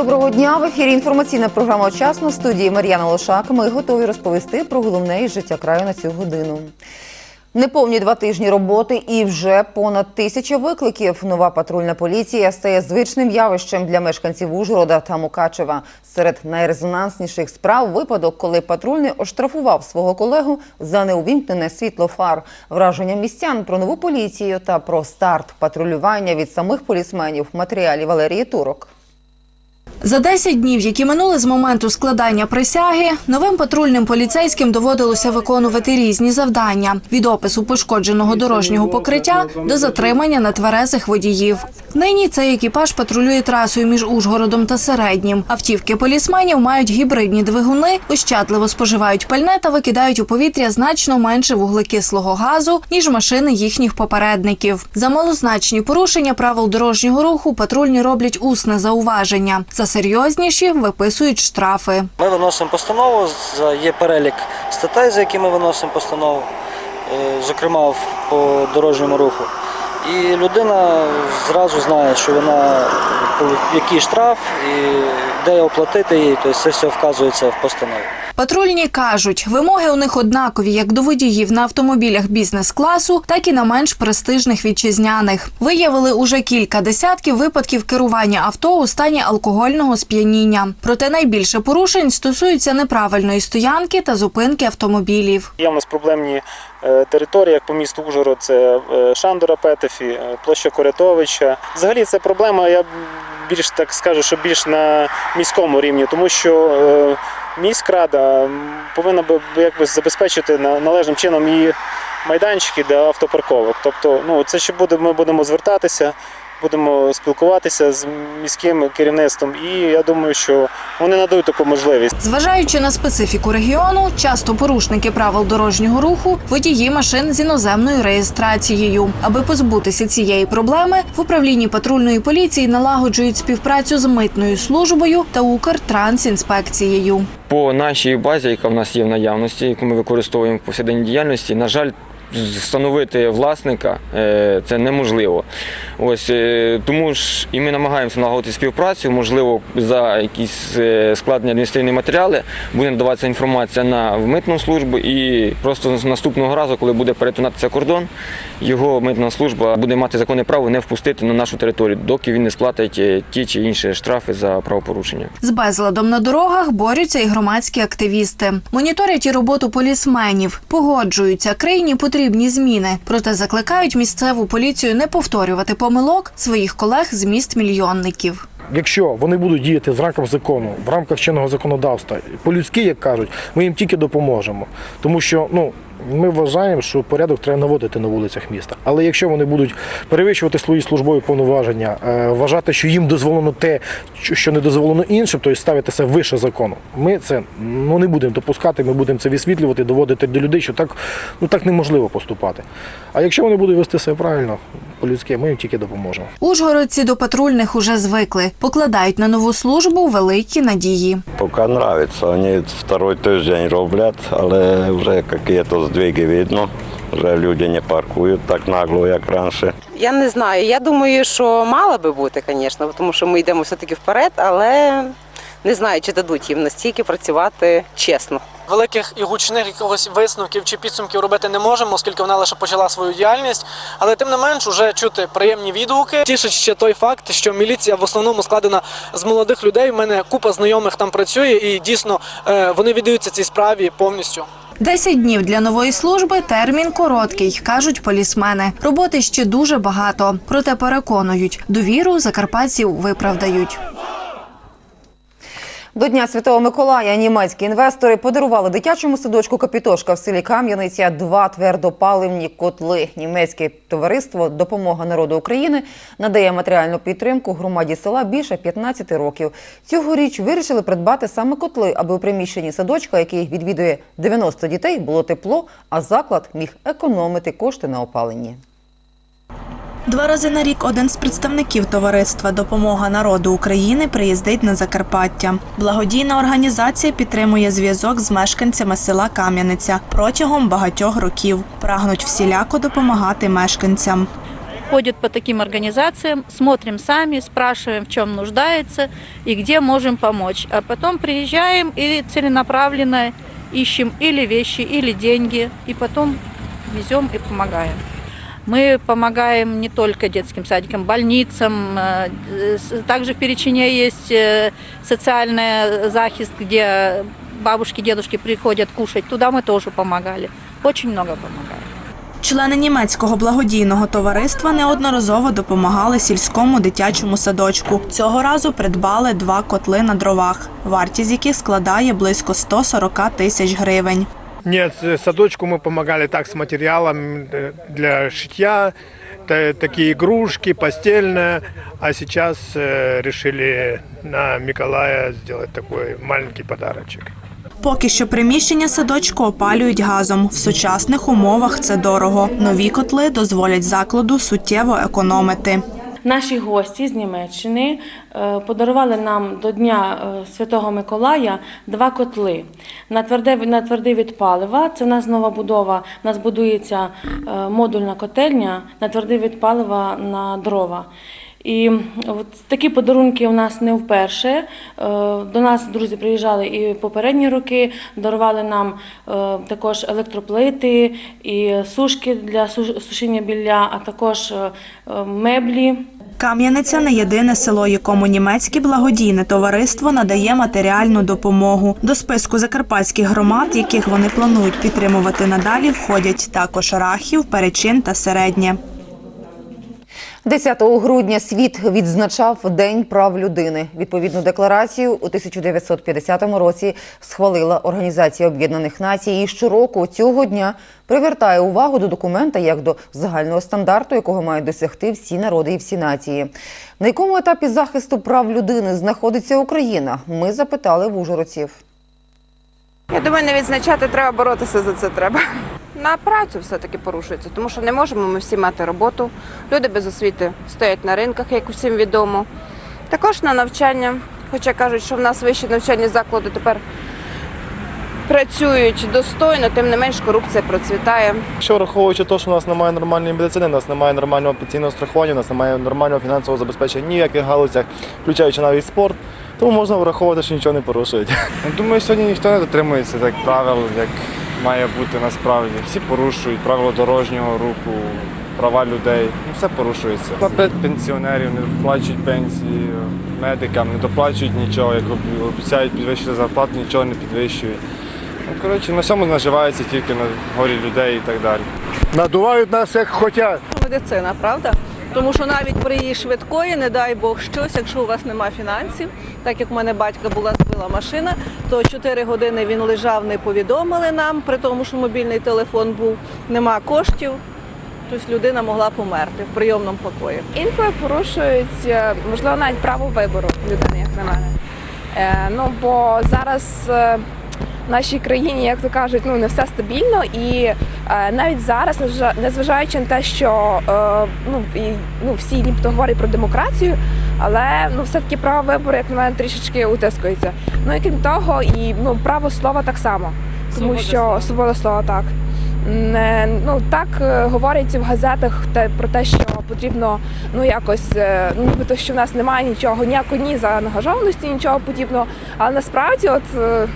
Доброго дня в ефірі. Інформаційна програма «Очасно» в студії Мар'яна Лошак. Ми готові розповісти про головне із життя краю на цю годину. Неповні два тижні роботи і вже понад тисяча викликів. Нова патрульна поліція стає звичним явищем для мешканців Ужгорода та Мукачева. Серед найрезонансніших справ випадок, коли патрульний оштрафував свого колегу за неувімкнене світло фар. Враження містян про нову поліцію та про старт патрулювання від самих полісменів в матеріалі Валерії Турок. За 10 днів, які минули з моменту складання присяги, новим патрульним поліцейським доводилося виконувати різні завдання від опису пошкодженого дорожнього покриття до затримання нетверезих водіїв. Нині цей екіпаж патрулює трасою між Ужгородом та середнім. Автівки полісменів мають гібридні двигуни, ощадливо споживають пальне та викидають у повітря значно менше вуглекислого газу ніж машини їхніх попередників. За малозначні порушення правил дорожнього руху патрульні роблять усне зауваження. За серйозніші виписують штрафи. Ми виносимо постанову, є перелік статей, за які ми виносимо постанову, е, зокрема по дорожньому руху. І людина зразу знає, що вона який штраф і де оплатити її, тобто це все вказується в постанові. Патрульні кажуть, вимоги у них однакові як до водіїв на автомобілях бізнес-класу, так і на менш престижних вітчизняних. Виявили уже кілька десятків випадків керування авто у стані алкогольного сп'яніння. Проте найбільше порушень стосуються неправильної стоянки та зупинки автомобілів. Є в нас проблемні е, території, як по місту Ужгород, це е, Шандора Петефі, е, площа Корятовича. Взагалі це проблема, я більш так скажу, що більш на міському рівні, тому що е, міськрада повинна би якби забезпечити належним чином і майданчики для автопарковок. Тобто, ну це ще буде, ми будемо звертатися. Будемо спілкуватися з міським керівництвом, і я думаю, що вони надають таку можливість. Зважаючи на специфіку регіону, часто порушники правил дорожнього руху водії машин з іноземною реєстрацією. Аби позбутися цієї проблеми, в управлінні патрульної поліції налагоджують співпрацю з митною службою та Укртрансінспекцією. По нашій базі, яка в нас є в наявності, яку ми використовуємо в повсякденній діяльності, на жаль, встановити власника е, це неможливо. Ось е, тому ж і ми намагаємося налагодити співпрацю. Можливо, за якісь е, складені адміністративні матеріали буде надаватися інформація на митну службу, і просто з наступного разу, коли буде перетинатися кордон, його митна служба буде мати законне право не впустити на нашу територію, доки він не сплатить ті чи інші штрафи за правопорушення. З безладом на дорогах борються і громадські активісти. Моніторять і роботу полісменів, погоджуються, країні потрібні зміни. Проте закликають місцеву поліцію не повторювати помилок своїх колег з міст мільйонників. Якщо вони будуть діяти в рамках закону, в рамках чинного законодавства, по-людськи, як кажуть, ми їм тільки допоможемо. Тому що ну, ми вважаємо, що порядок треба наводити на вулицях міста. Але якщо вони будуть перевищувати свої службові повноваження, е, вважати, що їм дозволено те, що- не дозволено іншим, тобто ставити це вище закону, ми це ну, не будемо допускати, ми будемо це висвітлювати, доводити до людей, що так, ну, так неможливо поступати. А якщо вони будуть вести себе правильно, по-людськи, ми їм тільки допоможемо. Ужгородці до патрульних уже звикли, покладають на нову службу великі надії. Поки подобається. Вони второй тиждень роблять, але вже якісь здвиги видно. Вже люди не паркують так нагло, як раніше. Я не знаю. Я думаю, що мала би бути, звісно, тому що ми йдемо все-таки вперед, але не знаю, чи дадуть їм настільки працювати чесно. великих і гучних якогось висновків чи підсумків робити не можемо, оскільки вона лише почала свою діяльність. Але тим не менш, уже чути приємні відгуки. Тішить ще той факт, що міліція в основному складена з молодих людей. У мене купа знайомих там працює, і дійсно е, вони віддаються цій справі повністю. Десять днів для нової служби термін короткий, кажуть полісмени. Роботи ще дуже багато, проте переконують, довіру закарпатців виправдають. До Дня Святого Миколая німецькі інвестори подарували дитячому садочку Капітошка в селі Кам'яниця два твердопаливні котли. Німецьке товариство Допомога народу України надає матеріальну підтримку громаді села більше 15 років. Цьогоріч вирішили придбати саме котли, аби у приміщенні садочка, який відвідує 90 дітей, було тепло, а заклад міг економити кошти на опаленні. Два рази на рік один з представників товариства Допомога народу України приїздить на Закарпаття. Благодійна організація підтримує зв'язок з мешканцями села Кам'яниця протягом багатьох років. Прагнуть всіляко допомагати мешканцям. ходят по таким организациям, смотрим сами, спрашиваем, в чем нуждается и где можем помочь. А потом приезжаем и целенаправленно ищем или вещи, или деньги, и потом везем и помогаем. Мы помогаем не только детским садикам, больницам. э, с- Также в Перечине есть э, социальный захист, где бабушки, дедушки приходят кушать. Туда мы тоже помогали. Очень много помогаем. Члени німецького благодійного товариства неодноразово допомагали сільському дитячому садочку. Цього разу придбали два котли на дровах, вартість яких складає близько 140 тисяч гривень. Нет, э, садочку мы помогали так с материалом э, для шитья, та- такие игрушки, постельное. А сейчас э, решили на Миколая сделать такой маленький подарочек. Поки що приміщення садочку опалюють газом. В сучасних умовах це дорого. Нові котли дозволять закладу суттєво економити. Наші гості з Німеччини е, подарували нам до Дня е, Святого Миколая два котли. На тверде, на твердий від палива, це в нас нова будова, у нас будується е, модульна котельня на твердий від палива на дрова. І от такі подарунки у нас не вперше. Е, До нас друзі приїжджали і попередні роки, дарували нам е, також електроплити і сушки для суш- сушіння білля, а також е, меблі. Кам'яниця не єдине село, якому німецьке благодійне товариство надає матеріальну допомогу. До списку закарпатських громад, яких вони планують підтримувати надалі, входять також Рахів, Перечин та Середнє. 10 грудня світ відзначав День прав людини. Відповідну декларацію у 1950 році схвалила Організація Об'єднаних Націй. І щороку цього дня привертає увагу до документа як до загального стандарту, якого мають досягти всі народи і всі нації. На якому етапі захисту прав людини знаходиться Україна? Ми запитали в ужгородців. Я думаю, не відзначати треба боротися за це треба. На працю все-таки порушується, тому що не можемо ми всі мати роботу. Люди без освіти стоять на ринках, як всім відомо. Також на навчання, хоча кажуть, що в нас вищі навчальні заклади тепер працюють достойно, тим не менш корупція процвітає. Якщо враховуючи те, що у нас немає нормальної медицини, у нас немає нормального пенсійного страхування, у нас немає нормального фінансового забезпечення ні в яких галузях, включаючи навіть спорт, тому можна враховувати, що нічого не порушують. Думаю, сьогодні ніхто не дотримується так правил, як має бути насправді. Всі порушують правила дорожнього руху, права людей. Ну, все порушується. Наприклад, пенсіонерів не виплачують пенсії, медикам не доплачують нічого, як обіцяють підвищити зарплату, нічого не підвищують. Ну, коротше, на всьому наживаються тільки на горі людей і так далі. Надувають нас як хотять. медицина, правда? Тому що навіть при її швидкої, не дай Бог щось, якщо у вас немає фінансів, так як у мене батька була збила машина, то 4 години він лежав, не повідомили нам, при тому, що мобільний телефон був, нема коштів. Тобто людина могла померти в прийомному покої. Інколи порушують, е, можливо, навіть право вибору людини, як на мене. Е, ну, бо зараз е, в нашій країні, як то кажуть, ну не все стабільно, і е, навіть зараз, незважаючи на те, що е, ну, і, ну, всі нібито говорять про демократію, але ну, все-таки право вибору, як на мене, трішечки утискується. Ну і крім того, і ну, право слова так само. Тому Свобода що слова. свобода слова так. Не, ну так е, говорять в газетах те про те, що потрібно ну якось ну, нібито що в нас немає нічого, ніякої ні заангажованості, нічого подібного. Але насправді, от е,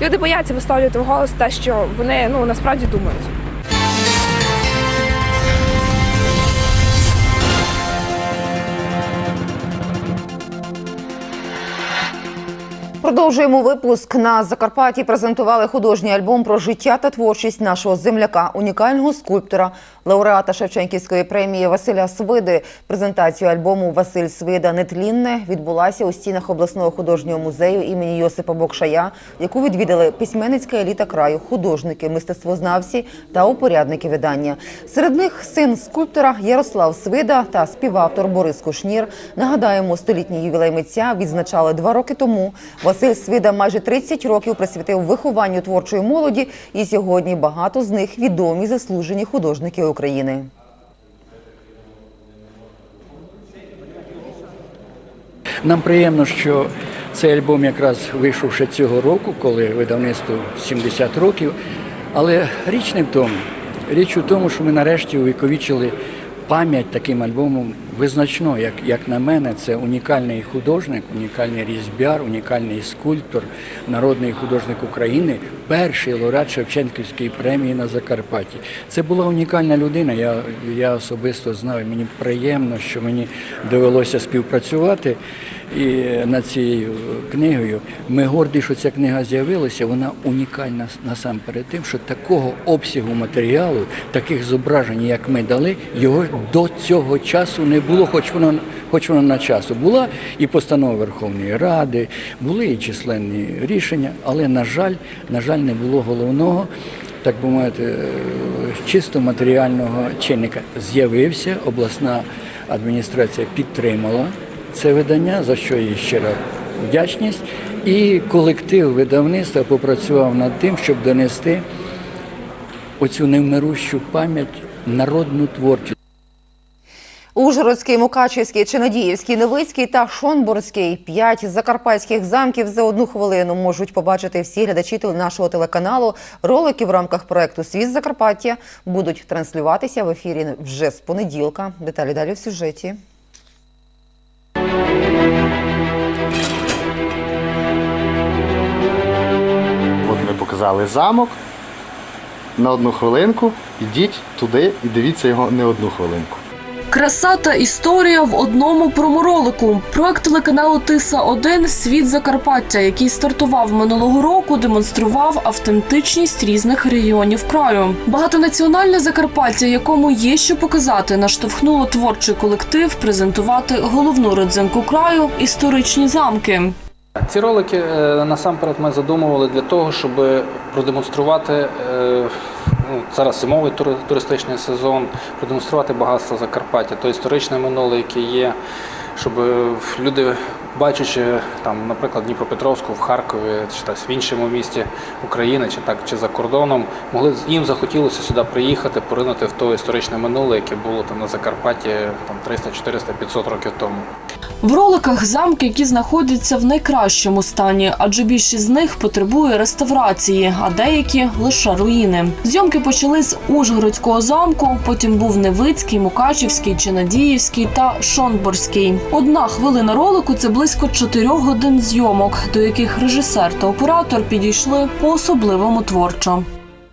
люди бояться висловлювати в голос те, що вони ну насправді думають. Продовжуємо випуск. На Закарпатті презентували художній альбом про життя та творчість нашого земляка, унікального скульптора, лауреата Шевченківської премії Василя Свиди. Презентацію альбому Василь Свида Нетлінне відбулася у стінах обласного художнього музею імені Йосипа Бокшая, яку відвідали письменницька еліта краю, художники, мистецтвознавці та упорядники видання. Серед них син скульптора Ярослав Свида та співавтор Борис Кушнір. Нагадаємо, столітній ювілей митця відзначали два роки тому. Василь Свида майже 30 років присвятив вихованню творчої молоді, і сьогодні багато з них відомі заслужені художники України. Нам приємно, що цей альбом якраз вийшов ще цього року, коли видавництву 70 років. Але річ не в тому. Річ у тому, що ми нарешті увіковічили пам'ять таким альбомом визначно, як, як на мене, це унікальний художник, унікальний різьбяр, унікальний скульптор, народний художник України, перший лауреат Шевченківської премії на Закарпатті. Це була унікальна людина. Я, я особисто знав, мені приємно, що мені довелося співпрацювати і над цією книгою. Ми горді, що ця книга з'явилася. Вона унікальна насамперед тим, що такого обсягу матеріалу, таких зображень, як ми дали, його до цього часу не було, хоч воно, хоч воно на часу. Була і постанова Верховної Ради, були і численні рішення, але, на жаль, на жаль, не було головного. Так би мовити, е, чисто матеріального чинника з'явився, обласна адміністрація підтримала це видання, за що їй щира вдячність. І колектив видавництва попрацював над тим, щоб донести оцю невмирущу пам'ять народну творчість. Ужгородський, Мукачівський, Чинодіївський, Новицький та Шонбурзький – п'ять закарпатських замків за одну хвилину можуть побачити всі глядачі нашого телеканалу. Ролики в рамках проекту Світ Закарпаття будуть транслюватися в ефірі вже з понеділка. Деталі далі в сюжеті. От ми показали замок на одну хвилинку. Ідіть туди і дивіться його не одну хвилинку. Краса та історія в одному проморолику. Проект телеканалу Тиса 1 Світ Закарпаття, який стартував минулого року, демонстрував автентичність різних регіонів краю. Багатонаціональне Закарпаття, якому є що показати, наштовхнуло творчий колектив презентувати головну родзинку краю історичні замки. Ці ролики е, насамперед ми задумували для того, щоб продемонструвати е, ну, зараз зимовий туристичний сезон, продемонструвати багатство Закарпаття, то історичне минуле, яке є, щоб е, люди, бачачи там, наприклад, Дніпропетровську в Харкові чи десь в іншому місті України, чи так чи за кордоном, могли їм захотілося сюди приїхати, поринути в то історичне минуле, яке було там на Закарпатті там 300, 400, 500 років тому. В роликах замки, які знаходяться в найкращому стані, адже більшість з них потребує реставрації, а деякі лише руїни. Зйомки почали з Ужгородського замку, потім був Невицький, Мукачівський, Чинадіївський та Шонборський. Одна хвилина ролику це близько чотирьох годин зйомок, до яких режисер та оператор підійшли по особливому творчо.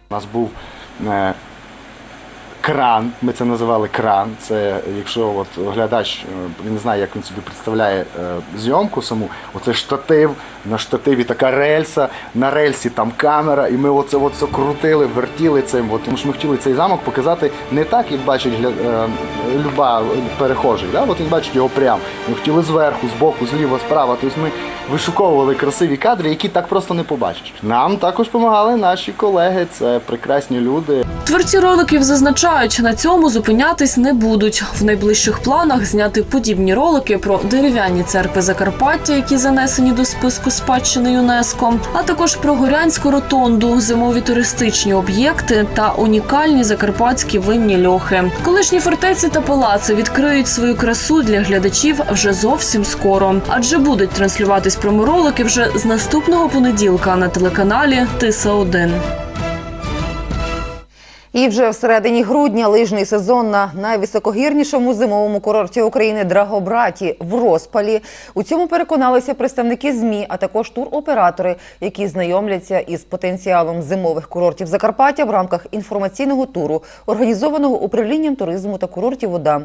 У нас був е, кран, ми це називали кран. Це якщо от глядач не знає, як він собі представляє е, зйомку саму, оце штатив, на штативі така рельса, на рельсі там камера, і ми оце все крутили, вертіли цим. От, тому що ми хотіли цей замок показати не так, як бачить гля... е, люба перехожий. Да? От він бачить його прямо. Ми хотіли зверху, збоку, зліва, справа. Тобто ми вишуковували красиві кадри, які так просто не побачиш. Нам також допомагали наші колеги, це прекрасні люди. Творці роликів зазначають, на цьому зупинятись не будуть. В найближчих планах зняти подібні ролики про дерев'яні церкви Закарпаття, які занесені до списку спадщини ЮНЕСКО, а також про горянську ротонду, зимові туристичні об'єкти та унікальні закарпатські винні льохи. Колишні фортеці та палаци відкриють свою красу для глядачів вже зовсім скоро, адже будуть транслюватись проморолики вже з наступного понеділка на телеканалі Тиса 1 І вже в середині грудня лижний сезон на найвисокогірнішому зимовому курорті України Драгобраті в розпалі. У цьому переконалися представники ЗМІ, а також туроператори, які знайомляться із потенціалом зимових курортів Закарпаття в рамках інформаційного туру, організованого управлінням туризму та курортів вода.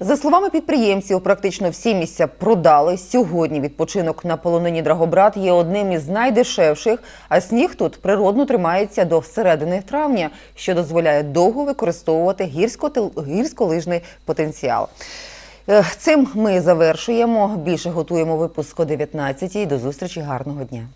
За словами підприємців, практично всі місця продали. Сьогодні відпочинок на полонині Драгобрат є одним із найдешевших, а сніг тут природно тримається до середини травня, що дозволяє довго використовувати гірсько- гірськолижний потенціал. Е, Цим ми завершуємо. Більше готуємо випуск о 19 До зустрічі. Гарного дня.